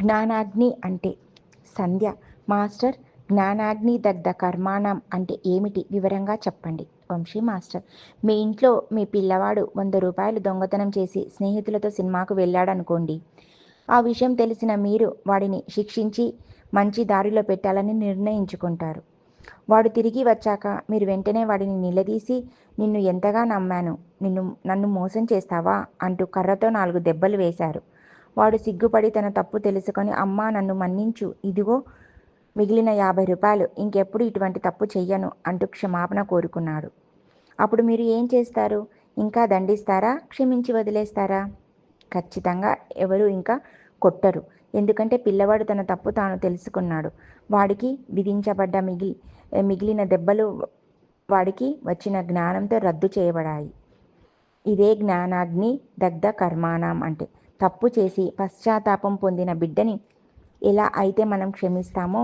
జ్ఞానాగ్ని అంటే సంధ్య. మాస్టర్ జ్ఞానాగ్ని దగ్ధ కర్మాణం అంటే ఏమిటి? వివరంగా చెప్పండి. వంశీ మాస్టర్. మీ ఇంట్లో మీ పిల్లవాడు వంద రూపాయలు దొంగతనం చేసి స్నేహితులతో సినిమాకు వెళ్ళాడనుకోండి. ఆ విషయం తెలిసిన మీరు వాడిని శిక్షించి మంచి దారిలో పెట్టాలని నిర్ణయించుకుంటారు. వాడు తిరిగి వచ్చాక మీరు వెంటనే వాడిని నిలదీసి నిన్ను ఎంతగా నమ్మాను? నిన్ను నన్ను మోసం చేస్తావా? అంటూ కర్రతో నాలుగు దెబ్బలు వేశారు. వాడు సిగ్గుపడి తన తప్పు తెలుసుకొని అమ్మా నన్ను మన్నించు. ఇదిగో మిగిలిన యాభై రూపాయలు. ఇంకెప్పుడు ఇటువంటి తప్పు చెయ్యను అంటూ క్షమాపణ కోరుకున్నాడు. అప్పుడు మీరు ఏం చేస్తారు? ఇంకా దండిస్తారా? క్షమించి వదిలేస్తారా? ఖచ్చితంగా ఎవరు ఇంకా కొట్టరు. ఎందుకంటే పిల్లవాడు తన తప్పు తాను తెలుసుకున్నాడు. వాడికి విధించబడ్డ మిగిలి మిగిలిన దెబ్బలు వాడికి వచ్చిన జ్ఞానంతో రద్దు చేయబడాయి. ఇదే జ్ఞానాగ్ని దగ్ధ కర్మాణం అంటే. తప్పు చేసి పశ్చాత్తాపం పొందిన బిడ్డని ఎలా అయితే మనం క్షమిస్తామో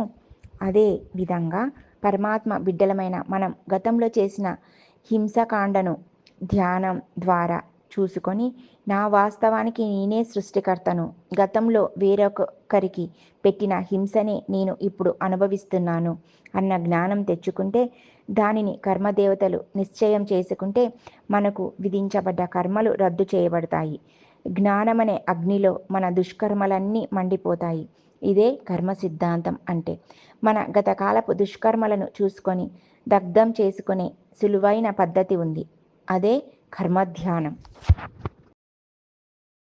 అదే విధంగా పరమాత్మ బిడ్డలమైన మనం గతంలో చేసిన హింసకాండను ధ్యానం ద్వారా చూసుకొని నా వాస్తవానికి నేనే సృష్టికర్తను. గతంలో వేరొకరికి పెట్టిన హింసనే నేను ఇప్పుడు అనుభవిస్తున్నాను అన్న జ్ఞానం తెచ్చుకుంటే దానిని కర్మదేవతలు నిశ్చయం చేసుకుంటే మనకు విధించబడ్డ కర్మలు రద్దు చేయబడతాయి. జ్ఞానమనే అగ్నిలో మన దుష్కర్మలన్నీ మండిపోతాయి. ఇదే కర్మ సిద్ధాంతం అంటే. మన గతకాలపు దుష్కర్మలను చూసుకొని దగ్ధం చేసుకునే సులువైన పద్ధతి ఉంది. అదే కర్మధ్యానం.